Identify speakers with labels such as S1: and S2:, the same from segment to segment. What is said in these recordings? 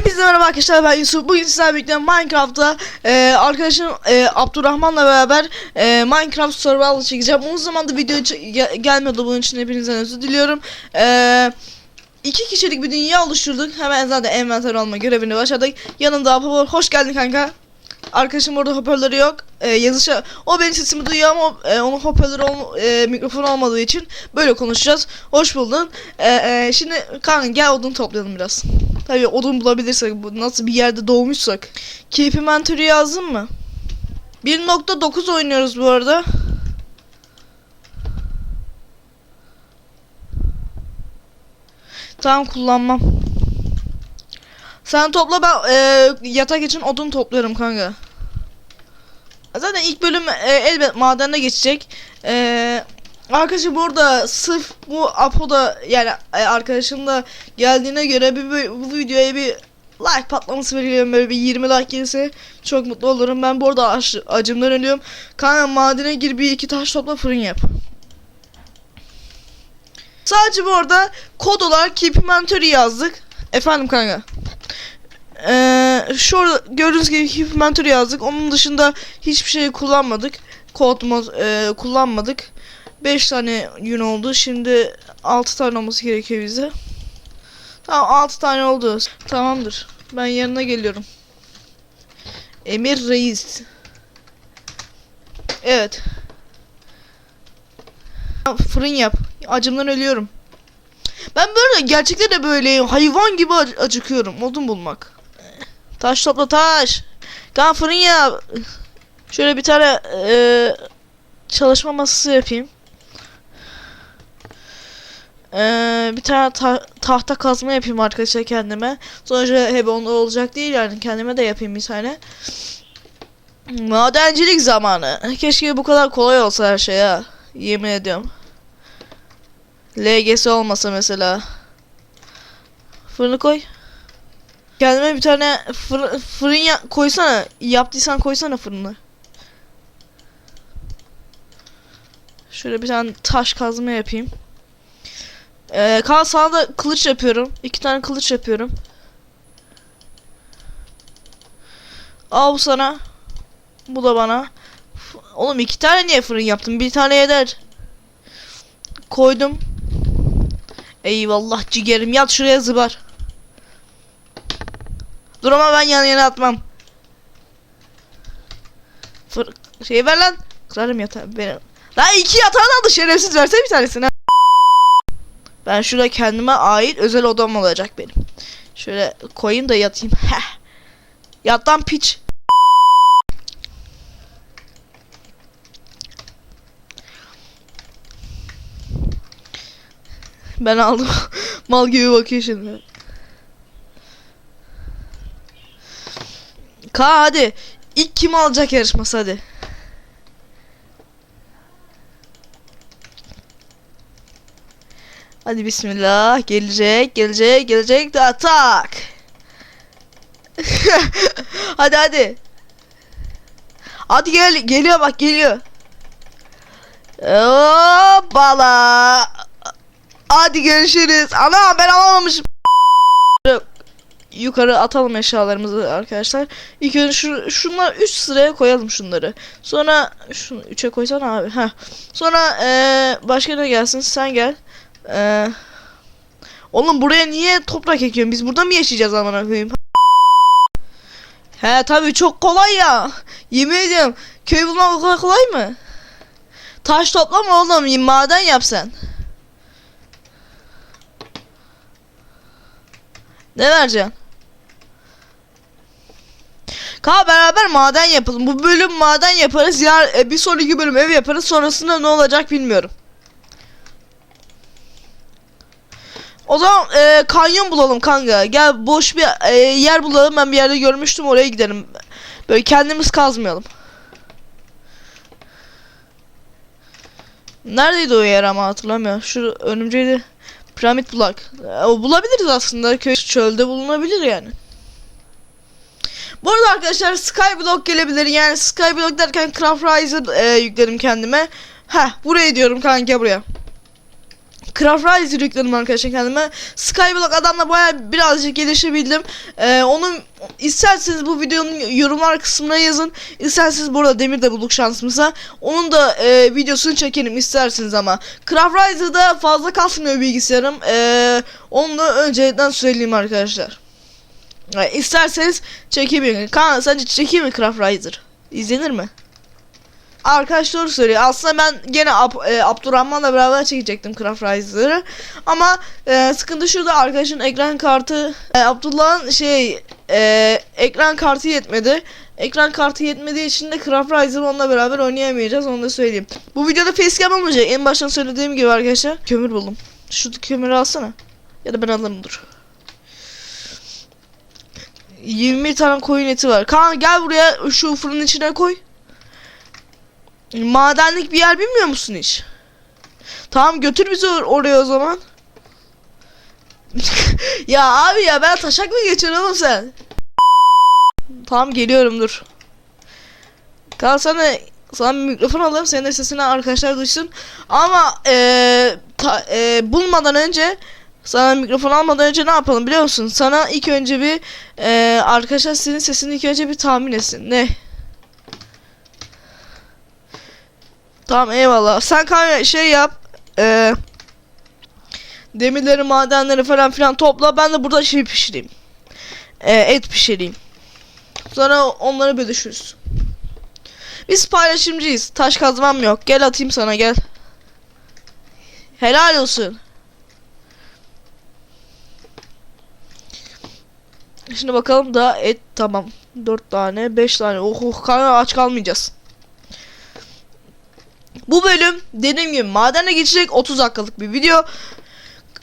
S1: Hepinize merhaba arkadaşlar ben Yusuf. Bugün sizlerle birlikte Minecraft'ta e, arkadaşım e, Abdurrahman'la beraber e, Minecraft Survival çekeceğim. Uzun zamandır video ge- gelmedi bunun için hepinizden özür diliyorum. E, iki kişilik bir dünya oluşturduk. Hemen zaten envanter alma görevini başladık. Yanımda var. Hoş geldin kanka. Arkadaşım orada hoparlörü yok. E, yazışa o benim sesimi duyuyor ama e, onun hoparlörü ol, e, mikrofon olmadığı için böyle konuşacağız. Hoş buldun. E, e, şimdi kanka gel odun toplayalım biraz. Tabii odun bulabilirsek bu nasıl bir yerde doğmuşsak. Keep inventory yazdın mı? 1.9 oynuyoruz bu arada. Tamam kullanmam. Sen topla ben e, yatak için odun topluyorum kanka. Zaten ilk bölüm e, elbet madende geçecek. E, arkadaşım burada sırf bu Apo'da yani e, arkadaşım da geldiğine göre bir, bir- bu videoya bir like patlaması veriyorum böyle bir 20 like gelirse çok mutlu olurum. Ben bu arada aç, acımdan ölüyorum. Kanka madene gir bir iki taş topla fırın yap. Sadece bu arada kod olarak keep inventory yazdık. Efendim kanka. Ee, şurada gördüğünüz gibi keep inventory yazdık. Onun dışında hiçbir şey kullanmadık. Kod mod e, kullanmadık. 5 tane gün oldu. Şimdi 6 tane olması gerekiyor bize. Tamam 6 tane oldu. Tamamdır. Ben yanına geliyorum. Emir Reis. Evet. Fırın yap. Acımdan ölüyorum. Ben böyle gerçekten de böyle hayvan gibi ac- acıkıyorum. Odun bulmak. Taş topla taş. Tamam fırın yap. Şöyle bir tane eee, çalışma masası yapayım. Eee, bir tane ta- tahta kazma yapayım arkadaşlar kendime. Sonuçta hep onlar olacak değil yani kendime de yapayım bir tane. Madencilik zamanı. Keşke bu kadar kolay olsa her şey ya. Yemin ediyorum. LGS olmasa mesela. Fırını koy. Kendime bir tane fır- fırın ya- koysana. Yaptıysan koysana fırını. Şöyle bir tane taş kazma yapayım. Ee, kal sana da kılıç yapıyorum. İki tane kılıç yapıyorum. Al bu sana. Bu da bana. Oğlum iki tane niye fırın yaptım? Bir tane yeter. Koydum. Eyvallah ciğerim. Yat şuraya zıbar. Dur ama ben yan yana atmam. Fır şey ver lan. Kırarım yatağı. Benim. Lan iki yatağını aldı şerefsiz versene bir tanesini. Ben şurada kendime ait özel odam olacak benim. Şöyle koyayım da yatayım. Heh. Yat lan piç. Ben aldım. Mal gibi bakıyor şimdi. Ka hadi. İlk kim alacak yarışması hadi. Hadi bismillah. Gelecek, gelecek, gelecek. Da tak. hadi hadi. Hadi gel, geliyor bak geliyor. Hoppala. Hadi görüşürüz. Ana ben alamamışım. Yukarı atalım eşyalarımızı arkadaşlar. İlk önce şu, şunlar 3 sıraya koyalım şunları. Sonra şunu 3'e koysana abi. Heh. Sonra eee başka ne gelsin? Sen gel. Eee Oğlum buraya niye toprak ekiyorsun? Biz burada mı yaşayacağız amına koyayım? He tabii çok kolay ya. Yemin ediyorum. Köy bulmak o kadar kolay mı? Taş toplama oğlum. Maden yap sen. Ne vereceksin? Ka beraber maden yapalım. Bu bölüm maden yaparız. Ya e, bir sonraki bölüm ev yaparız. Sonrasında ne olacak bilmiyorum. O zaman e, kanyon bulalım kanka. Gel boş bir e, yer bulalım. Ben bir yerde görmüştüm. Oraya gidelim. Böyle kendimiz kazmayalım. Neredeydi o yer ama hatırlamıyorum. Şu önümceydi. Piramit bulak. E, bulabiliriz aslında. Köy çölde bulunabilir yani. Bu arada arkadaşlar Skyblock gelebilir. Yani Skyblock derken Craft Rise'ı e, yükledim kendime. Heh buraya diyorum kanka buraya. Craft Riser yükledim arkadaşlar kendime. Skyblock adamla baya birazcık gelişebildim. Ee, onun isterseniz bu videonun yorumlar kısmına yazın. İsterseniz burada demir de bulduk şansımıza. Onun da e, videosunu çekelim isterseniz ama. Craft Riser'da fazla kasmıyor bilgisayarım. Ee, onu da öncelikten söyleyeyim arkadaşlar. Yani isterseniz çekebilirim. Kaan sence çekeyim mi Craft Riser? İzlenir mi? Arkadaş doğru söylüyor. Aslında ben gene Ab e, Abdurrahman'la beraber çekecektim Craft Riser'ı. Ama e, sıkıntı şurada arkadaşın ekran kartı e, Abdullah'ın şey e, ekran kartı yetmedi. Ekran kartı yetmediği için de Craft Riser'ı onunla beraber oynayamayacağız onu da söyleyeyim. Bu videoda facecam olmayacak. En baştan söylediğim gibi arkadaşlar. Kömür buldum. Şu kömürü alsana. Ya da ben alırım dur. 20 tane koyun eti var. Kaan gel buraya şu fırının içine koy. Madenlik bir yer bilmiyor musun hiç? Tamam götür bizi or- oraya o zaman. ya abi ya ben taşak mı geçiyorsun oğlum sen? Tamam geliyorum dur. Kal sana sana bir mikrofon alayım senin de sesini arkadaşlar duysun. Ama eee ta- eee, bulmadan önce sana mikrofon almadan önce ne yapalım biliyor musun? Sana ilk önce bir eee arkadaşlar senin sesini ilk önce bir tahmin etsin. Ne? Tamam eyvallah. Sen kanka şey yap. Eee demirleri, madenleri falan filan topla. Ben de burada şey pişireyim. Eee, et pişireyim. Sonra onları bölüşürüz. Biz paylaşımcıyız. Taş kazmam yok. Gel atayım sana gel. Helal olsun. Şimdi bakalım da et tamam. 4 tane, 5 tane. Oh oh kanka aç kalmayacağız. Bu bölüm dediğim gibi madene geçecek 30 dakikalık bir video.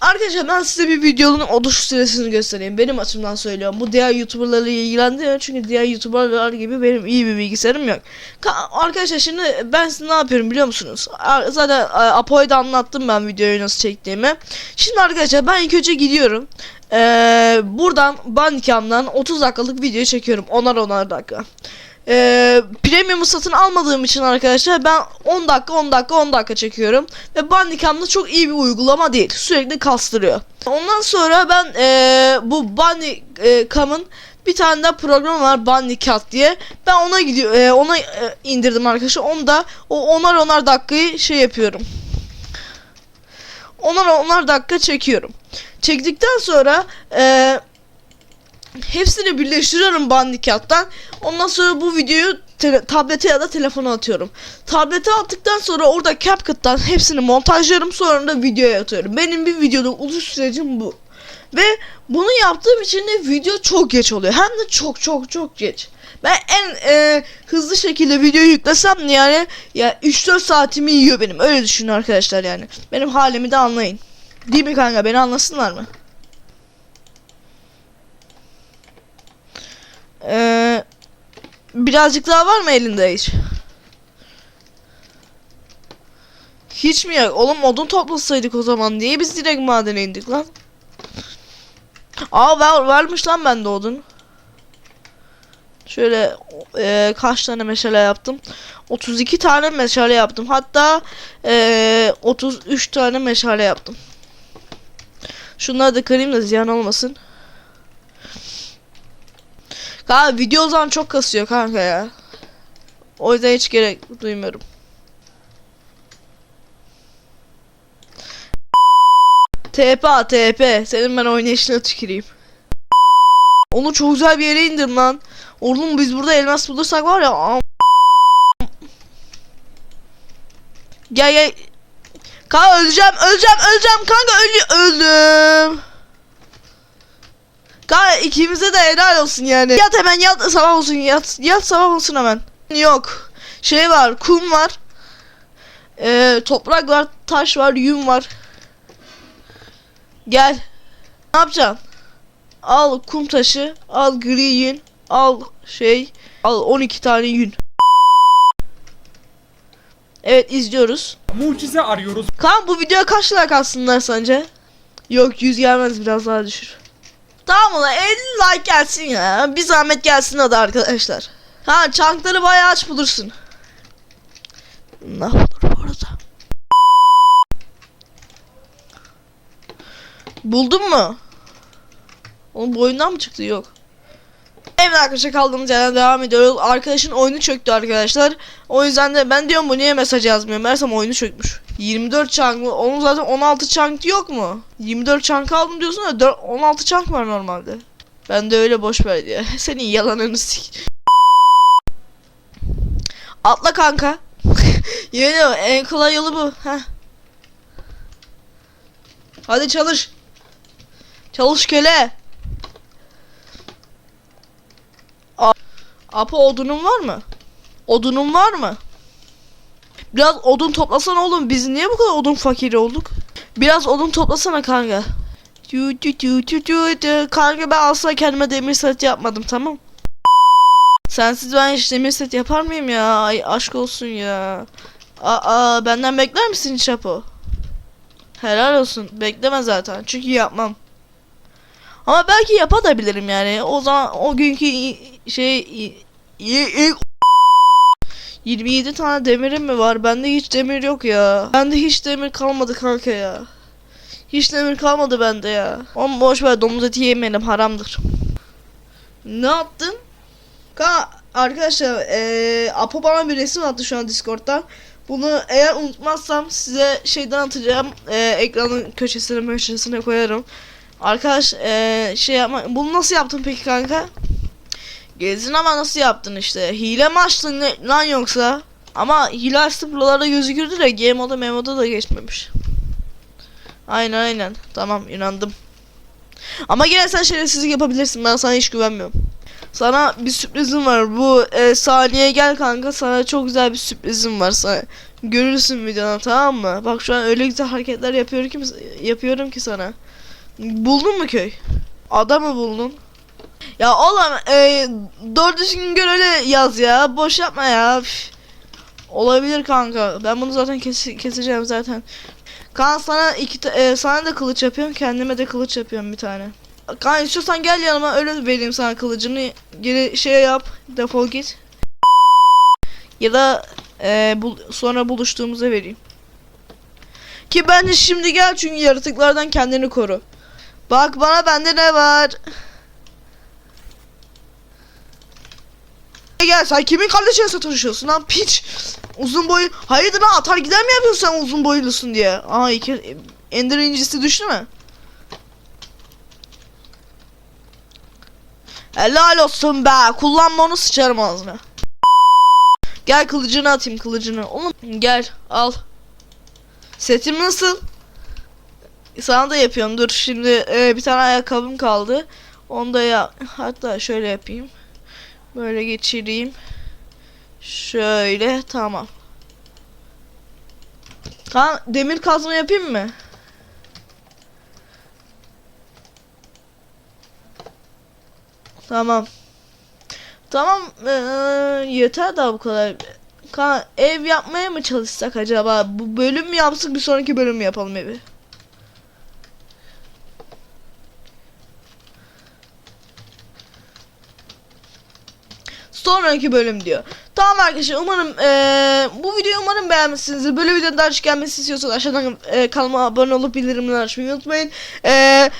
S1: Arkadaşlar ben size bir videonun oluş süresini göstereyim. Benim açımdan söylüyorum. Bu diğer YouTuber'ları ilgilendirmiyor. Çünkü diğer YouTuber'lar gibi benim iyi bir bilgisayarım yok. Ka- arkadaşlar şimdi ben size ne yapıyorum biliyor musunuz? Zaten e, Apo'ya anlattım ben videoyu nasıl çektiğimi. Şimdi arkadaşlar ben ilk önce gidiyorum. Ee, buradan Bandicam'dan 30 dakikalık video çekiyorum. Onar onar dakika. Ee, premium'u satın almadığım için arkadaşlar ben 10 dakika 10 dakika 10 dakika çekiyorum. Ve Bandicam'da çok iyi bir uygulama değil. Sürekli kastırıyor. Ondan sonra ben ee, bu Bandicam'ın bir tane daha program var Bandicat diye. Ben ona gidiyor ee, ona ee, indirdim arkadaşlar. Onu da o onar onar dakikayı şey yapıyorum. Onar onar dakika çekiyorum. Çektikten sonra ee, hepsini birleştiriyorum Bandicat'tan. Ondan sonra bu videoyu tablete ya da telefona atıyorum. Tablete attıktan sonra orada CapCut'tan hepsini montajlıyorum sonra da videoya atıyorum. Benim bir videoda oluş sürecim bu. Ve bunu yaptığım için de video çok geç oluyor. Hem de çok çok çok geç. Ben en e, hızlı şekilde video yüklesem yani ya 3-4 saatimi yiyor benim. Öyle düşünün arkadaşlar yani. Benim halimi de anlayın. Değil mi kanka? Beni anlasınlar mı? Ee, birazcık daha var mı elinde hiç? Hiç mi yok? Oğlum odun toplasaydık o zaman. Niye biz direkt madene indik lan? Aa var, varmış lan bende odun. Şöyle e, kaç tane meşale yaptım? 32 tane meşale yaptım. Hatta e, 33 tane meşale yaptım. Şunları da kırayım da ziyan olmasın. Kanka video o zaman çok kasıyor kanka ya. O yüzden hiç gerek duymuyorum. TP TP. Senin ben oynayışına tüküreyim. Onu çok güzel bir yere indim lan. Oğlum biz burada elmas bulursak var ya. Gel gel. Kanka öleceğim, öleceğim, öleceğim. Kanka ölü öldüm. Kanka ikimize de helal olsun yani. Yat hemen yat sabah olsun yat. Yat sabah olsun hemen. Yok. Şey var kum var. Ee, toprak var taş var yün var. Gel. Ne yapacaksın? Al kum taşı. Al gri yün. Al şey. Al 12 tane yün. Evet izliyoruz.
S2: Mucize arıyoruz.
S1: Kaan bu videoya kaç like atsınlar sence? Yok 100 gelmez biraz daha düşür. Tamam ulan 50 like gelsin ya. Bir zahmet gelsin hadi arkadaşlar. Ha çankları bayağı aç bulursun. Ne olur bu arada. Buldun mu? Onun boyundan mı çıktı? Yok. Evet arkadaşlar kaldığımız yerden devam ediyoruz. Arkadaşın oyunu çöktü arkadaşlar. O yüzden de ben diyorum bu niye mesaj yazmıyor? Meğersem oyunu çökmüş. 24 chunk mı? Onun zaten 16 chunk yok mu? 24 chunk aldım diyorsun da 4, 16 chunk var normalde. Ben de öyle boş ver ya. Senin yalanını sik. Atla kanka. Ediyorum en kolay yolu bu. Heh. Hadi çalış. Çalış köle. Apo odunun var mı? Odunun var mı? Biraz odun toplasana oğlum. Biz niye bu kadar odun fakiri olduk? Biraz odun toplasana kanka. Tü tü tü tü tü tü. Kanka ben asla kendime demir set yapmadım tamam. Sensiz ben hiç demir set yapar mıyım ya? Ay aşk olsun ya. Aa benden bekler misin Çapo? Helal olsun. Bekleme zaten. Çünkü yapmam. Ama belki yapabilirim yani. O zaman o günkü şey ilk 27 tane demirim mi var? Bende hiç demir yok ya. Bende hiç demir kalmadı kanka ya. Hiç demir kalmadı bende ya. Ama boş ver domuz eti yemeyelim haramdır. Ne yaptın? Ka arkadaşlar eee Apo bana bir resim attı şu an Discord'dan. Bunu eğer unutmazsam size şeyden atacağım. Eee, ekranın köşesine köşesine koyarım. Arkadaş eee, şey yapma. Bunu nasıl yaptın peki kanka? Gezdin ama nasıl yaptın işte? Hile mi açtın ne- lan yoksa? Ama hile açtı buralarda gözükürdü de game moda memoda da geçmemiş. Aynen aynen. Tamam inandım. Ama gene sen şerefsizlik yapabilirsin. Ben sana hiç güvenmiyorum. Sana bir sürprizim var. Bu e, saniye gel kanka. Sana çok güzel bir sürprizim var sana. Görürsün videodan tamam mı? Bak şu an öyle güzel hareketler yapıyorum ki yapıyorum ki sana. Buldun mu köy? Ada mı buldun? Ya oğlum e, doğru düzgün gör öyle yaz ya. Boş yapma ya. Üf. Olabilir kanka. Ben bunu zaten kes keseceğim zaten. Kan sana iki e, sana da kılıç yapıyorum. Kendime de kılıç yapıyorum bir tane. Kan istiyorsan gel yanıma öyle vereyim sana kılıcını. Geri şey yap. Defol git. Ya da e, bul- sonra buluştuğumuzda vereyim. Ki bence şimdi gel çünkü yaratıklardan kendini koru. Bak bana bende ne var. Gel sen kimin kardeşine satışıyorsun lan piç. Uzun boyu. Hayırdır lan atar gider mi yapıyorsun sen uzun boylusun diye. Aa iki Ender incisi düştü mü? Helal olsun be. Kullanma onu sıçarım ağzına. Gel kılıcını atayım kılıcını. Oğlum gel al. Setim nasıl? Sana da yapıyorum. Dur şimdi e, bir tane ayakkabım kaldı. Onu da ya hatta şöyle yapayım. Böyle geçireyim. Şöyle tamam. Kan demir kazma yapayım mı? Tamam. Tamam eee, yeter daha bu kadar. Kan ev yapmaya mı çalışsak acaba? Bu bölüm mü yapsak bir sonraki bölüm mü yapalım evi? Sonraki bölüm diyor. Tamam arkadaşlar umarım eee, bu videoyu umarım beğenmişsinizdir. Böyle videoların daha çok gelmesini istiyorsanız aşağıdan eee, kanalıma abone olup bildirimleri açmayı unutmayın. Eee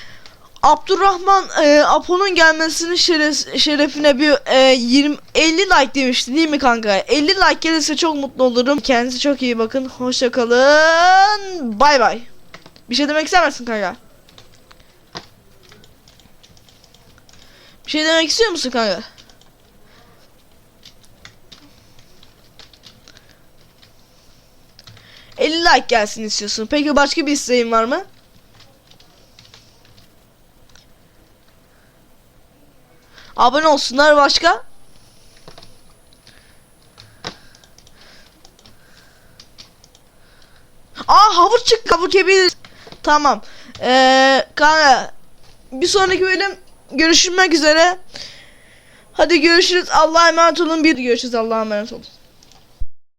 S1: Abdurrahman eee Apo'nun gelmesinin şeref, şerefine bir eee, 20 50 like demişti değil mi kanka? 50 like gelirse çok mutlu olurum. Kendinize çok iyi bakın. Hoşça kalın. Bay bay. Bir şey demek ister misin kanka? Bir şey demek istiyor musun kanka? ...50 like gelsin istiyorsun. Peki başka bir isteğin var mı? Abone olsunlar başka? Aa havuç çık havuç yiyebiliriz. Tamam. Ee, kanka bir sonraki bölüm görüşmek üzere. Hadi görüşürüz. Allah'a emanet olun. Bir görüşürüz. Allah'a emanet olun.